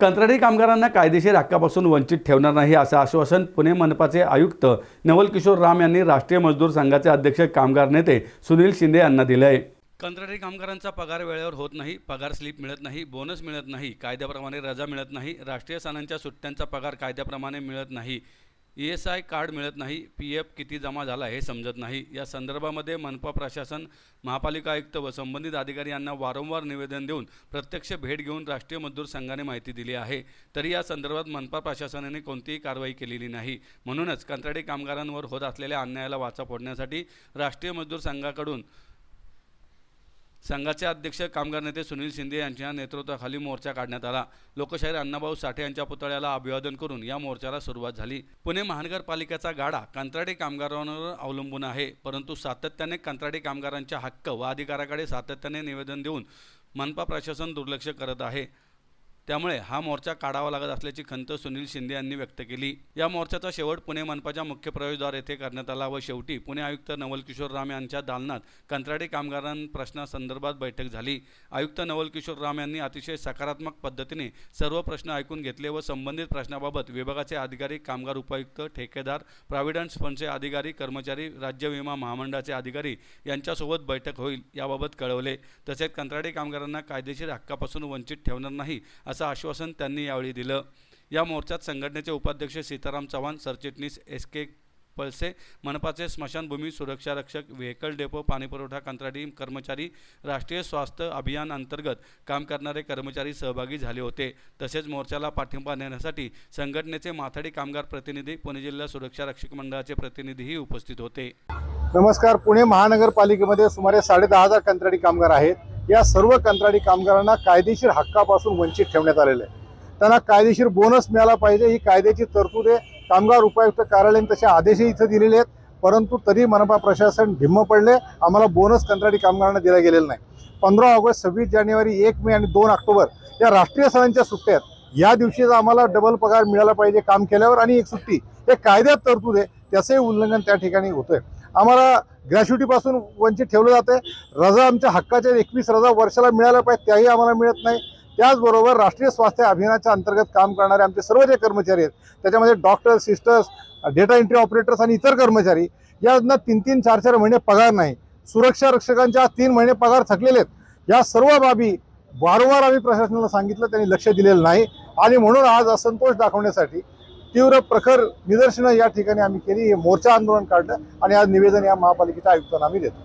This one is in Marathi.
कंत्राटी कामगारांना कायदेशीर हक्कापासून वंचित ठेवणार नाही असं आश्वासन पुणे मनपाचे आयुक्त नवल किशोर राम यांनी राष्ट्रीय मजदूर संघाचे अध्यक्ष कामगार नेते सुनील शिंदे यांना दिले आहे कंत्राटी कामगारांचा पगार वेळेवर होत नाही पगार स्लिप मिळत नाही बोनस मिळत नाही कायद्याप्रमाणे रजा मिळत नाही राष्ट्रीय सणांच्या सुट्ट्यांचा पगार कायद्याप्रमाणे मिळत नाही. ई एस आय कार्ड मिळत नाही पी एफ किती जमा झाला हे समजत नाही. या संदर्भामध्ये मनपा प्रशासन महापालिका आयुक्त व संबंधित अधिकारी यांना वारंवार निवेदन देऊन प्रत्यक्ष भेट घेऊन राष्ट्रीय मजदूर संघाने माहिती दिली आहे. तरी या संदर्भात मनपा प्रशासनाने कोणतीही कारवाई केलेली नाही. म्हणूनच कंत्राटी कामगारांवर होत असलेल्या अन्यायाला वाचा फोडण्यासाठी राष्ट्रीय मजदूर संघाकडून संघाचे अध्यक्ष कामगार नेते सुनील शिंदे यांच्या नेतृत्वाखाली मोर्चा काढण्यात आला. लोकशाहीर अण्णाभाऊ साठे यांच्या पुतळ्याला अभिवादन करून या मोर्चाला सुरुवात झाली. पुणे महानगरपालिकेचा गाडा कंत्राटी कामगारांवर अवलंबून आहे परंतु सातत्याने कंत्राटी कामगारांच्या हक्क व अधिकाराकडे सातत्याने निवेदन देऊन मनपा प्रशासन दुर्लक्ष करत आहे. त्यामुळे हा मोर्चा काढावा लागत असल्याची खंत सुनील शिंदे यांनी व्यक्त केली. या मोर्चाचा शेवट पुणे मनपाच्या मुख्य प्रवेशद्वार येथे करण्यात आला व शेवटी पुणे आयुक्त नवल किशोर राम यांच्या दालनात कंत्राटी कामगारां प्रश्नासंदर्भात बैठक झाली. आयुक्त नवल किशोर राम यांनी अतिशय सकारात्मक पद्धतीने सर्व प्रश्न ऐकून घेतले व संबंधित प्रश्नाबाबत विभागाचे अधिकारी कामगार उपायुक्त ठेकेदार प्रॉव्हिडंट फंडचे अधिकारी कर्मचारी राज्य विमा महामंडळाचे अधिकारी यांच्यासोबत बैठक होईल याबाबत कळवले. तसेच कंत्राटी कामगारांना कायदेशीर हक्कापासून वंचित ठेवणार नाही असं आश्वासन त्यांनी यावेळी दिलं. या मोर्चात संघटनेचे उपाध्यक्ष सीताराम चव्हाण सरचिटणीस एस के पळसे मनपाचे स्मशानभूमी सुरक्षा रक्षक व्हेकल डेपो पाणीपुरवठा कंत्राटी कर्मचारी राष्ट्रीय स्वास्थ्य अभियान अंतर्गत काम करणारे कर्मचारी सहभागी झाले होते. तसेच मोर्चाला पाठिंबा देण्यासाठी संघटनेचे माथाडी कामगार प्रतिनिधी पुणे जिल्हा सुरक्षा रक्षक मंडळाचे प्रतिनिधीही उपस्थित होते. नमस्कार. पुणे महानगरपालिकेमध्ये सुमारे साडेदहा हजार कंत्राटी कामगार आहेत. या सर्व कंत्राटी कामगारांना कायदेशीर हक्कापासून वंचित ठेवण्यात आलेले आहे. त्यांना कायदेशीर बोनस मिळाला पाहिजे ही कायद्याची तरतूद आहे. कामगार उपायुक्त कार्यालयाने तसे आदेशही इथं दिलेले आहेत परंतु तरी मनपा प्रशासन भिम्म पडले आम्हाला बोनस कंत्राटी कामगारांना दिला गेलेला नाही. पंधरा ऑगस्ट सव्वीस जानेवारी एक मे आणि दोन ऑक्टोबर या राष्ट्रीय सणांच्या सुट्ट्या आहेत. या दिवशी आम्हाला डबल पगार मिळाला पाहिजे काम केल्यावर आणि एक सुट्टी हे कायद्यात तरतूद आहे त्याचंही उल्लंघन त्या ठिकाणी होतंय. आम्हाला ग्रॅच्युटीपासून वंचित ठेवलं जाते रजा आमच्या हक्काच्या एकवीस रजा वर्षाला मिळाल्या पाहिजे त्याही आम्हाला मिळत नाही. त्याचबरोबर राष्ट्रीय स्वास्थ्य अभियानाच्या अंतर्गत काम करणारे आमचे सर्व जे कर्मचारी आहेत त्याच्यामध्ये doctor sisters data entry operators आणि इतर कर्मचारी यांना तीन तीन चार चार महिने पगार नाही. सुरक्षा रक्षकांच्या आज तीन महिने पगार थकलेले आहेत. या सर्व बाबी वारंवार आम्ही प्रशासनाला सांगितलं त्यांनी लक्ष दिलेलं नाही. आणि म्हणून आज असंतोष दाखवण्यासाठी तीव्र प्रखर निदर्शनं या ठिकाणी आम्ही केली. हे मोर्चा आंदोलन काढलं आणि आज निवेदन या महापालिकेच्या आयुक्तांना आम्ही देतो.